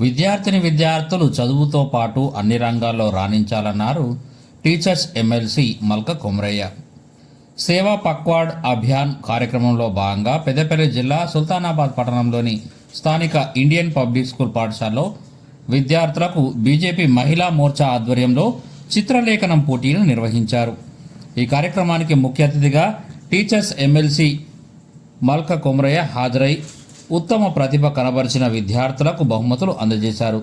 విద్యార్థిని విద్యార్థులు చదువుతో పాటు అన్ని రంగాల్లో రాణించాలన్నారు టీచర్స్ ఎమ్మెల్సీ మల్క కొమరయ్య. సేవా పక్వాడ్ అభియాన్ కార్యక్రమంలో భాగంగా పెద్దపల్లి జిల్లా సుల్తానాబాద్ పట్టణంలోని స్థానిక ఇండియన్ పబ్లిక్ స్కూల్ పాఠశాలలో విద్యార్థులకు బీజేపీ మహిళా మోర్చా ఆధ్వర్యంలో చిత్రలేఖనం పోటీలు నిర్వహించారు. ఈ కార్యక్రమానికి ముఖ్య అతిథిగా టీచర్స్ ఎమ్మెల్సీ మల్క కొమరయ్య హాజరై ఉత్తమ ప్రతిభ కనబరిచిన విద్యార్థులకు బహుమతులు అందజేశారు.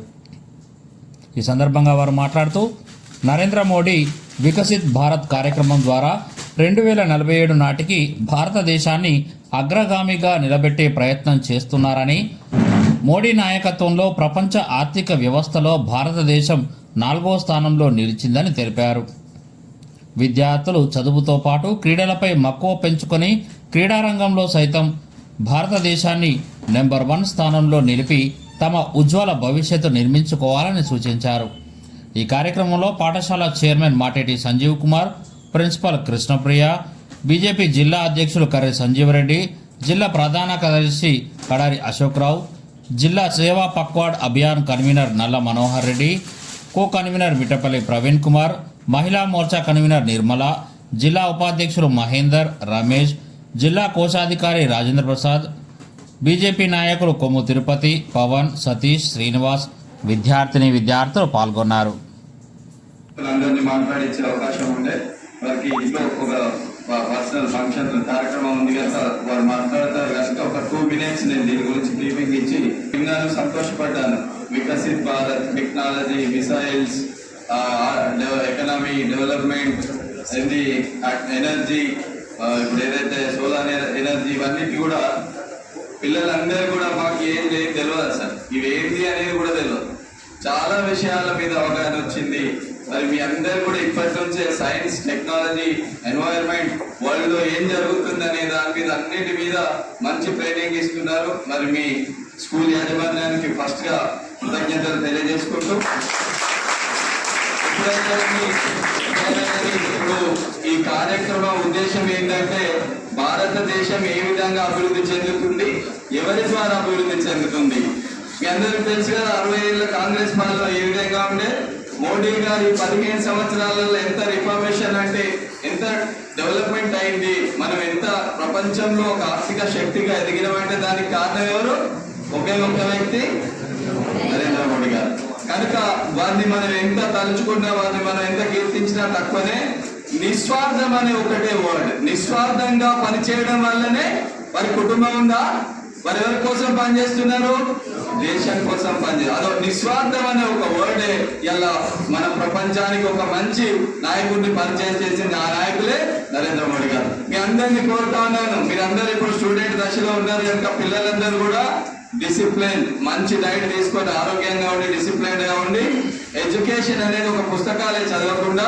ఈ సందర్భంగా వారు మాట్లాడుతూ నరేంద్ర మోడీ వికసిత్ భారత్ కార్యక్రమం ద్వారా రెండు వేల నలభై ఏడు నాటికి భారతదేశాన్ని అగ్రగామిగా నిలబెట్టే ప్రయత్నం చేస్తున్నారని మోడీ నాయకత్వంలో ప్రపంచ ఆర్థిక వ్యవస్థలో భారతదేశం నాలుగో స్థానంలో నిలిచిందని తెలిపారు. విద్యార్థులు చదువుతో పాటు క్రీడలపై మక్కువ పెంచుకొని క్రీడారంగంలో సైతం భారతదేశాన్ని నెంబర్ వన్ స్థానంలో నిలిపి తమ ఉజ్వల భవిష్యత్తు నిర్మించుకోవాలని సూచించారు. ఈ కార్యక్రమంలో పాఠశాల chairman Mateti Sanjeev Kumar principal Krishnapriya BJP జిల్లా అధ్యక్షులు కర్రె సంజీవరెడ్డి జిల్లా ప్రధాన కార్యదర్శి కడారి అశోక్రావు జిల్లా సేవా Pakhwad Abhiyan convener Nalla Manohar Reddy co convener Mittapalli Praveen Kumar Mahila Morcha convener Nirmala జిల్లా ఉపాధ్యక్షులు మహేందర్ రమేష్ జిల్లా కోశాధికారి రాజేంద్ర ప్రసాద్ బీజేపీ నాయకులు కొమ్ము తిరుపతి పవన్ సతీష్ శ్రీనివాస్ విద్యార్థిని విద్యార్థులు పాల్గొన్నారు. మాట్లాడించే అవకాశం ఉండే. వారికి ఇంట్లో ఒక పర్సనల్ ఫంక్షన్ కార్యక్రమం ఉంది కనుక వారు మాట్లాడతారు. కనుక ఒక టూ మినిట్స్ నేను దీని గురించి బ్రీఫింగ్ ఇచ్చి విన్నాను సంతోషపడ్డాను. Viksit Bharat technology missiles economy development energy ఇప్పుడు ఏదైతే సోలార్ ఎనర్జీ ఇవన్నీ కూడా పిల్లలందరూ కూడా మాకు ఏం లేదు తెలియదు సార్. ఇవి ఏంటి అనేది కూడా తెలియదు చాలా విషయాల మీద అవగాహన వచ్చింది. మరి మీ అందరు కూడా ఇప్పటి నుంచే సైన్స్ టెక్నాలజీ ఎన్వైరన్మెంట్ వరల్డ్లో ఏం జరుగుతుంది అనే దాని మీద అన్నిటి మీద మంచి ట్రైనింగ్ ఇస్తున్నారు. మరి మీ స్కూల్ యాజమాన్యానికి ఫస్ట్గా కృతజ్ఞతలు తెలియజేసుకుంటూ మీ- ఇప్పుడు ఈ కార్యక్రమం ఉద్దేశం ఏంటంటే భారతదేశం ఏ విధంగా అభివృద్ధి చెందుతుంది ఎవరి ద్వారా అభివృద్ధి చెందుతుంది? మీ అందరికీ తెలుసు కదా అరవై ఏళ్ళ కాంగ్రెస్ పాలన ఏ విధంగా ఉండే? మోడీ గారి పదిహేను సంవత్సరాలలో ఎంత రిఫార్మేషన్ అంటే ఎంత డెవలప్మెంట్ అయింది? మనం ఎంత ప్రపంచంలో ఒక ఆర్థిక శక్తిగా ఎదిగినామంటే దానికి కారణం ఎవరు? ఒకే ఒక్క వ్యక్తి నరేంద్ర మోడీ గారు. కనుక వారిని మనం ఎంత తలుచుకున్నా వారిని మనం ఎంత కీర్తించినా తక్కువనే నిస్వార్థం అనే ఒకటే వర్డ్ నిస్వార్థంగా పనిచేయడం వల్లనే వారి కుటుంబం ఉందా? మరి ఎవరి కోసం పనిచేస్తున్నారు? దేశం కోసం పనిచేస్తారు అదో నిస్వార్థం అనే ఒక వర్డే ఇలా మన ప్రపంచానికి ఒక మంచి నాయకుడిని పరిచయం చేసింది ఆ నాయకులే నరేంద్ర మోడీ గారు. మీ అందరినీ కోరుతా ఉన్నాను. మీరందరూ ఇప్పుడు స్టూడెంట్ దశలో ఉన్నారు కనుక పిల్లలందరూ కూడా డిసిప్లిన్ మంచి డైట్ తీసుకొని ఆరోగ్యంగా ఉండి డిసిప్లిన్గా ఉండి ఎడ్యుకేషన్ అనేది ఒక పుస్తకాలే చదవకుండా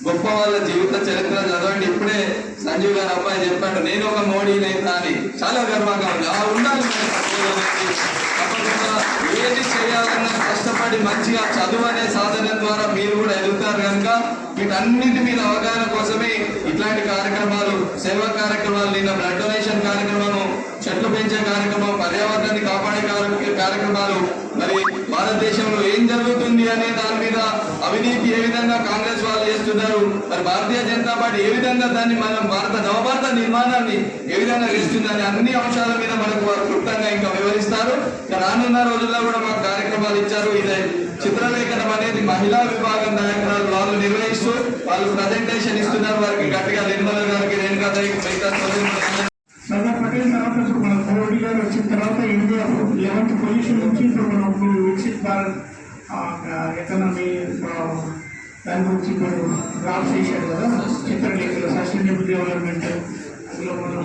గొప్ప వాళ్ళ జీవిత చరిత్ర చదవండి. ఇప్పుడే సంజీవ్ గారు అబ్బాయి చెప్పాడు నేను ఒక మోడీ అయినా అని. చాలా గర్వంగా ఉంది. ఆ ఉండాలి తప్పకుండా ఏది చేయాలన్నా కష్టపడి మంచిగా చదువు అనే సాధన ద్వారా మీరు కూడా ఎదుగుతారు కనుక వీటన్నిటి మీద అవగాహన కోసమే ఇట్లాంటి కార్యక్రమాలు సేవా కార్యక్రమాలు నిన్న బ్లడ్ డొనేషన్ కార్యక్రమం చెట్లు పెంచే కార్యక్రమం పర్యావరణాన్ని కాపాడే కార్య- కార్యక్రమాలు మరి భారతదేశంలో ఏం జరుగుతుంది అనే దాని మీద అవినీతి ఏ విధంగా కాంగ్రెస్ వాళ్ళు చేస్తున్నారు. మరి భారతీయ జనతా పార్టీ ఏ విధంగా దాన్ని మనం భారత నవభారత నిర్మాణాన్ని ఏ విధంగా చేస్తుందని అన్ని అంశాల మీద మనకు వారు క్లుప్తంగా ఇంకా వివరిస్తారు. రానున్న రోజుల్లో కూడా మాకు కార్యక్రమాలు ఇచ్చారు. ఇదే చిత్రలేఖనం అనేది మహిళా విభాగం నాయకురాలు వాళ్ళు నిర్వహిస్తూ వాళ్ళు ప్రజెంటేషన్ ఇస్తున్నారు. వారికి గట్టిగా నిర్మల గారికి రేణుకా దేవికి మిగతా సర్దార్ పటేల్ తర్వాత ఇప్పుడు మన మోడీ గారు వచ్చిన తర్వాత ఇండియా లెవెన్త్ పొజిషన్ నుంచి ఇప్పుడు మనం ఇప్పుడు వికసిత్ భారత్ ఎకనామీ దాని గురించి ఇప్పుడు డ్రాఫ్ట్ చేశారు కదా చిత్రలేఖలు సస్టైనబుల్ డెవలప్మెంట్ అందులో మనం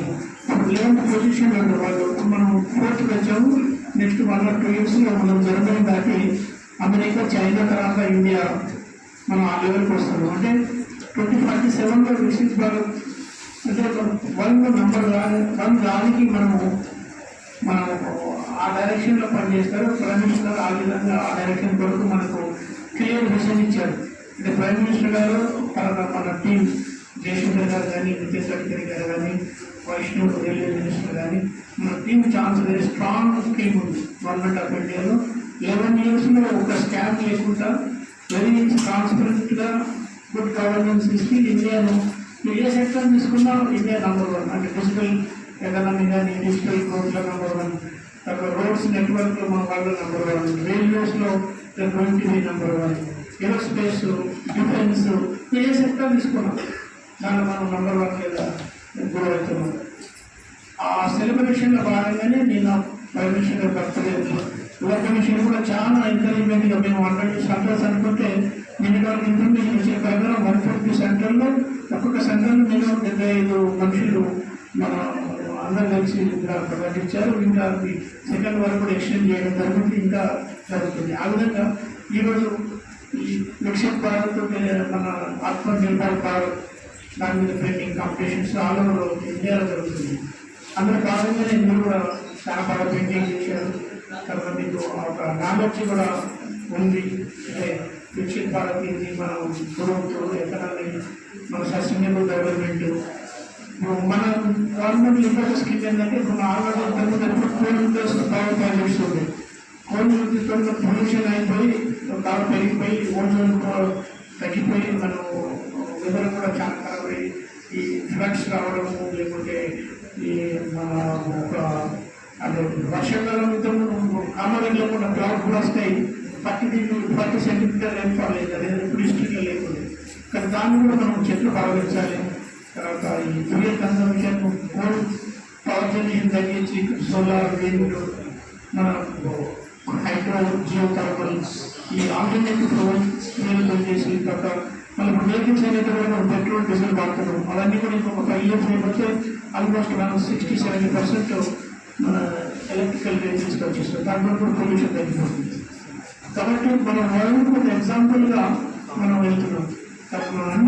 లెవెంత్ పొజిషన్లో వాళ్ళు మనం ఫోర్త్ వచ్చాము. నెక్స్ట్ వన్ ఆర్ టూ ఇయర్స్లో మనం జర్మనీ దాటి అమెరికా చైనా తర్వాత ఇండియా మనం ఆ లెవెల్కి వస్తున్నాం. అంటే ట్వంటీ ఫార్టీ సెవెన్లో వికసిత్ భారత్ అంటే వన్ రాని వన్ రానికి మనము మనం ఆ డైరెక్షన్లో పనిచేస్తారు. ప్రైమ్ మినిస్టర్ ఆ విధంగా ఆ డైరెక్షన్ కొరకు మనకు క్లియర్ విజన్ ఇచ్చారు. అంటే ప్రైమ్ మినిస్టర్ గారు తర్వాత మన టీం జయశంకర్ గారు కానీ నితీష్ గడ్కరీ గారు కానీ వైష్ణవ్ రైల్వే మినిస్టర్ కానీ మన team chance very strong scheme ఉంది. గవర్నమెంట్ ఆఫ్ ఇండియాలో లెవెన్ ఇయర్స్లో ఒక స్కామ్ లేకుండా వెరీ ట్రాన్స్పరెంట్గా గుడ్ గవర్నెన్స్ ఇచ్చి ఇండియాను ఏ సెక్టర్ తీసుకున్నా. ఇండియా నంబర్ వన్ అంటే డిజిటల్ ఎకానమీ కానీ డిజిటల్ గ్రోత్లో నంబర్ వన్ తర్వాత రోడ్స్ నెట్వర్క్లో మన వాళ్ళు number one రైల్వేస్లో twenty number one aerospace defence ఏ సెక్టర్ తీసుకున్నాం? దాంట్లో మనం నంబర్ వన్ కింద గురవుతున్నాం ఆ సెలబ్రేషన్లో భాగంగానే నేను పర్మిషన్ మినిస్టర్ గారు బర్త్డే కూడా చాలా ఎంకరేజ్మెంట్గా మేము హండ్రెడ్ సెంటర్స్ అనుకుంటే మినిమం వరకు ఇన్ఫర్మేషన్ ఇచ్చే ప్రకారం వన్ ఫిఫ్టీ సెంటర్లో ఒక్కొక్క సెంటర్లో నేను డెబ్బై ఐదు మనుషులు మన అందరూ కలిసి ప్రకటించారు. ఇంకా సెకండ్ వరకు కూడా ఎక్స్టెండ్ చేయడం జరుగుతుంది. ఇంకా జరుగుతుంది. ఆ విధంగా ఈరోజు ఈ విక్షిత్ భారత్ మన ఆత్మ నిర్భర్ భారత్ దాని మీద పెయింటింగ్ కాంపిటీషన్స్ ఆల్ ఓవర్ ఇండియాలో జరుగుతుంది. అందులో భాగంగానే మీరు కూడా చాలా బాగా పెయింటింగ్ చేశారు. తర్వాత మీకు ఒక నాలెడ్జ్ కూడా ఉంది. అంటే విక్షిత్ భారత్ ఇది మనం గ్రోత్ ఎకనామీ మన సస్టైనబుల్ డెవలప్మెంట్. మన గవర్నమెంట్ ఇంపార్టెన్స్ స్కీమ్ ఏంటంటే ఇప్పుడు ఆల్రెడీ ఇంతకుముందు కోల్ ఇండస్ పవర్ ప్రాజెక్ట్స్ కోల్ ఇండస్ట్రీతో పొల్యూషన్ అయిపోయి కాలు పెరిగిపోయి ఓజోన్ తగ్గిపోయి మనం వెదర్ కూడా చాలా ఖరాబ్ ఈ ఫ్లడ్స్ రావడము లేకుంటే ఈ మన ఒక అంటే వర్షాకాలం కామన్ లేకుండా క్లౌడ్ కూడా వస్తాయి పత్తి పత్తి సెంటీమీటర్ రైన్ఫాల్ లేదు అదే ఇప్పుడు హిస్టరీలో లేకుండా కానీ దాన్ని కూడా మనం చెట్లు పాల్గొంచాలి తర్వాత ఈ fuel consumption coal power generation తగ్గించి సోలార్ విండ్ మన జియో థర్మల్ ఈ ఆల్టర్నేటివ్ ఫ్యూయల్ చేసి తర్వాత మనం ఇప్పుడు వెహికల్స్ కూడా మనం పెట్రోల్ డీజిల్ వాడుతున్నాం అవన్నీ కూడా ఇంకొక ఫైవ్ ఇయర్స్ అయిపోతే ఆల్మోస్ట్ మనం సిక్స్టీ సెవెంటీ పర్సెంట్ మన ఎలక్ట్రికల్ వెహికల్స్కి వచ్చేస్తాం దాంట్లో కూడా పొల్యూషన్ తగ్గిపోతుంది. కాబట్టి మన వరల్డ్ ఒక ఎగ్జాంపుల్గా మనం వెళ్తున్నాం. కాబట్టి మనం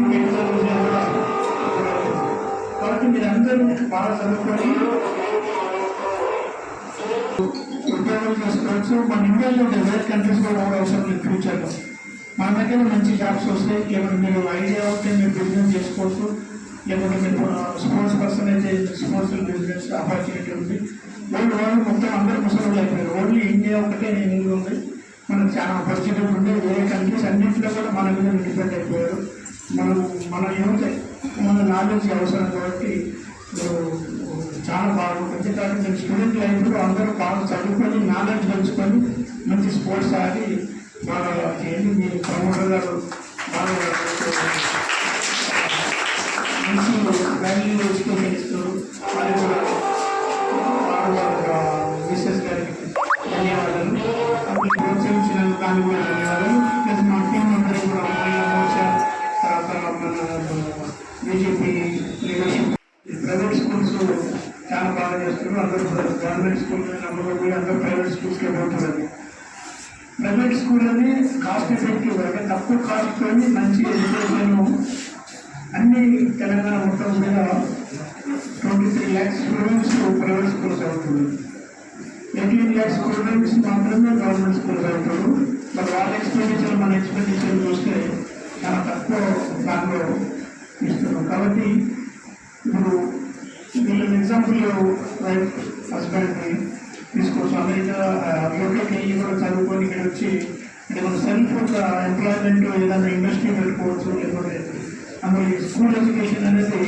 కాబట్టి మీరు అందరూ బాగా చదువుకొని ఉద్యోగాలు చేసుకోవచ్చు మన ఇండియాలో డెవలప్ కంట్రీస్ కూడా అవసరం లేదు ఫ్యూచర్లో మన దగ్గర మంచి జాబ్స్ వస్తాయి. ఏమైనా మీరు ఐడియా వస్తే మీరు బిజినెస్ చేసుకోవచ్చు. లేకపోతే మీరు స్పోర్ట్స్ పర్సన్ అయితే స్పోర్ట్స్ బిజినెస్ ఆపర్చునిటీ ఉంది. వరల్డ్ వరల్డ్ మొత్తం అందరూ ముసలి అయిపోయారు ఓన్లీ ఇండియా ఒకటే నేను ఉంది. మనకు చాలా ఆపర్చునిటీ ఉంది. వేరే కంట్రీస్ అన్నింటిలో కూడా మన మీద డిపెండ్ అయిపోయారు. మనం మన యూత్ మన నాలెడ్జ్ అవసరం కాబట్టి చాలా బాగుంటుంది కాబట్టి మీరు స్టూడెంట్ లైఫ్లో అందరూ బాగా చదువుకొని నాలెడ్జ్ పెంచుకొని మంచి స్పోర్ట్స్ ఆడి బాగా చేయండి. మీ ప్రమోటర్ గారు బాగా అందరూ గవర్నమెంట్ స్కూల్ నమ్మకం అందరూ ప్రైవేట్ స్కూల్స్కే పోతున్నారు ప్రైవేట్ స్కూల్ అని కాస్ట్ ఎఫెక్టివ్ అంటే తక్కువ కాస్ట్తో మంచి ఎడ్యుకేషన్ అన్ని తెలంగాణ మొత్తం మీద twenty three lakhs students private schools అవుతుంది ఎయిటీన్ ల్యాక్స్ స్టూడెంట్స్ మాత్రమే గవర్నమెంట్ స్కూల్స్ అవుతారు మరి వాళ్ళ ఎక్స్పెండిచర్ మన ఎక్స్పెండిచర్ చూస్తే చాలా తక్కువ దాంట్లో ఇస్తున్నాం కాబట్టి ఇప్పుడు వీళ్ళని ఎగ్జాంపుల్ వైఫ్ హస్బెండ్ని తీసుకోవచ్చు. అమెరికా యూకేకి వెళ్ళి కూడా చదువుకొని ఇక్కడ వచ్చి అంటే మన సెల్ఫ్ ఒక ఎంప్లాయ్మెంట్ ఏదైనా ఇండస్ట్రీ పెట్టుకోవచ్చు లేకపోతే అందులో స్కూల్ ఎడ్యుకేషన్ అనేది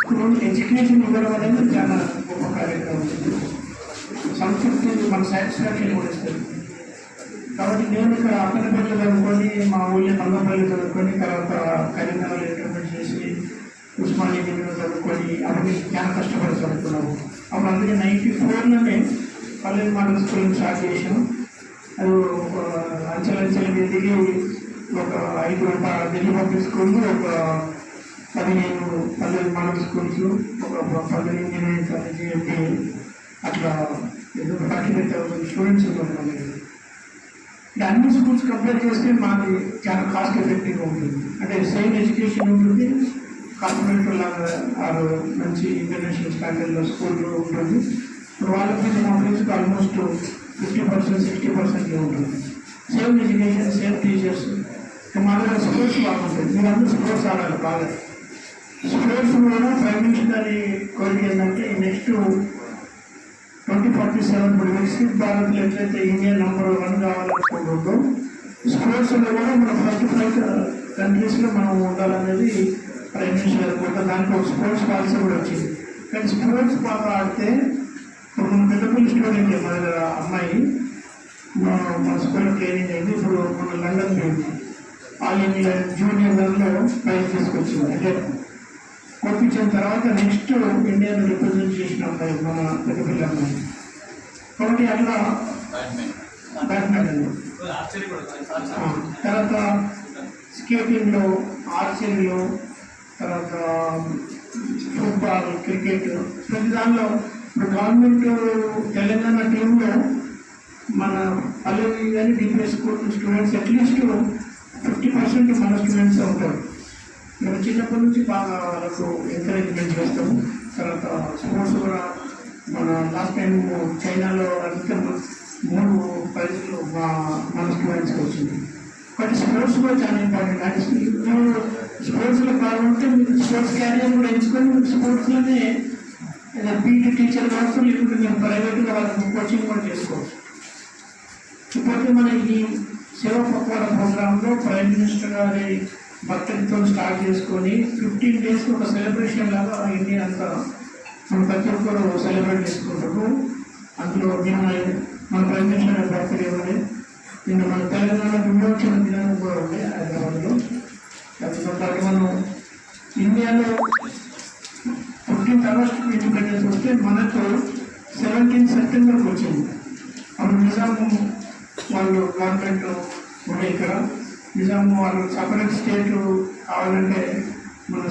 స్కూల్ ఎడ్యుకేషన్ ఇవ్వడం అనేది చాలా గొప్ప కార్యక్రమం. సంతృప్తి మన సాటిస్ఫాక్షన్ కూడా ఇస్తుంది. కాబట్టి నేను ఇక్కడ అక్కనపల్లి చదువుకొని మా ఊళ్ళో మంగపల్లి చదువుకొని తర్వాత కరీంనగర్ మళ్ళీ డిగ్రీ చదువుకొని అవన్నీ చాలా కష్టపడి చదువుకున్నాము. అప్పుడు అందుకే నైన్టీ ఫోర్లోనే పల్లెలు మోడల్ స్కూల్ స్టార్ట్ చేసాము అది ఒక అంచెలంచెలు ఒక ఐదు గంటల ఢిల్లీ పబ్లిక్ స్కూల్ ఒక పదిహేను పల్లెలు మోడల్ స్కూల్స్ ఒక పల్లెలు ఇంజనీరింగ్ కాలేజీ అట్లా ఏదో థర్టీ ఫైవ్ థౌసండ్ స్టూడెంట్స్ ఉన్నారు మన అన్ని స్కూల్స్ కంపేర్ చేస్తే మాది చాలా కాస్ట్ ఎఫెక్టివ్గా ఉంటుంది. అంటే సేమ్ ఎడ్యుకేషన్ ఉంటుంది కార్పొరేట్ లాగా ఆరు మంచి ఇంటర్నేషనల్ స్టాండర్డ్లో స్కూల్లో ఉంటుంది. వాళ్ళకి వాళ్ళ ఫీజు మా ఫీజుకి ఆల్మోస్ట్ ఫిఫ్టీ పర్సెంట్ సిక్స్టీ పర్సెంట్లో ఉంటుంది. Same education same teachers. మా దగ్గర స్పోర్ట్స్ బాగుంటుంది మీరు స్పోర్ట్స్ ఆడాలి బాగా. స్పోర్ట్స్ కూడా ఫైవ్ మినిస్టర్ దాని కోరిక ఏంటంటే నెక్స్ట్ ట్వంటీ ఫార్టీ సెవెన్ ఇప్పుడు వికసిత్ భారత్లో ఎట్లయితే ఇండియా నెంబర్ వన్ కావాలనుకుంటుందో స్పోర్ట్స్లో కూడా మన ఫస్ట్ ఫైవ్ కంట్రీస్లో మనం ఉండాలనేది కూడా దాంట్లో స్పోర్ట్స్ పాలసీ కూడా వచ్చింది. కానీ స్పోర్ట్స్ బాగా ఆడితే ఇప్పుడు మన పెద్దపల్లి స్టూడెంట్ మన దగ్గర అమ్మాయి మా స్కూల్లో ట్రైనింగ్ అయింది. ఇప్పుడు మన లండన్ పోయింది. ఆల్ ఇండియా జూనియర్ దానిలో ప్రైజ్ తీసుకొచ్చింది. అంటే పంపించిన తర్వాత నెక్స్ట్ ఇండియాను రిప్రజెంట్ చేసిన అమ్మాయి మన పెద్దపల్లి అమ్మాయి. కాబట్టి అట్లా బ్యాడ్మింటన్ తర్వాత స్కేటింగ్లో ఆర్చరీలో తర్వాత ఫుట్బాల్ క్రికెట్ ప్రతి దానిలో ఇప్పుడు గవర్నమెంట్ తెలంగాణ టీంలో మన పల్లెలు కానీ degree school students at least fifty percent మన స్టూడెంట్స్ ఉంటారు. మేము చిన్నప్పటి నుంచి బాగా వాళ్ళకు ఎంకరేజ్మెంట్ చేస్తాము. తర్వాత స్పోర్ట్స్ కూడా మన లాస్ట్ టైం చైనాలో అధికం మూడు ప్రైజ్లు మా మన స్టూడెంట్స్కి వచ్చింది. బట్ స్పోర్ట్స్ కూడా చాలా ఇంపార్టెంట్ అంటే స్పోర్ట్స్లో బాగుంటే స్పోర్ట్స్ క్యారియర్ కూడా ఎంచుకొని మీరు స్పోర్ట్స్లోనే పీటీ టీచర్ కావచ్చు లేకుంటే మీరు ప్రైవేట్గా వాళ్ళకి కోచింగ్ కూడా చేసుకోవచ్చు. ఇప్పటికీ మన ఈ సేవ పక్వాడ ప్రోగ్రాంలో ప్రైమ్ మినిస్టర్ గారి బర్త్డేతో స్టార్ట్ చేసుకొని ఫిఫ్టీన్ డేస్ ఒక సెలబ్రేషన్ లాగా ఇండియా అంతా మన ప్రతి ఒక్కరు సెలబ్రేట్ చేసుకుంటారు. అందులో నిన్న మన ప్రైమ్ మినిస్టర్ గారి బర్త్డే ఉండే నిన్న మన తెలంగాణ విమోచన దినం కూడా ఉండే హైదరాబాద్లో. దాంతో మనం ఇండియాలో ఫిఫ్టీన్త్ ఆగస్ట్ ఇండిపెండెన్స్ వస్తే మనకు సెవెంటీన్ సెప్టెంబర్కి వచ్చింది. అప్పుడు నిజాము వాళ్ళు గవర్నమెంట్ ఉండే ఇక్కడ. నిజాము వాళ్ళు సపరేట్ స్టేట్ కావాలంటే మన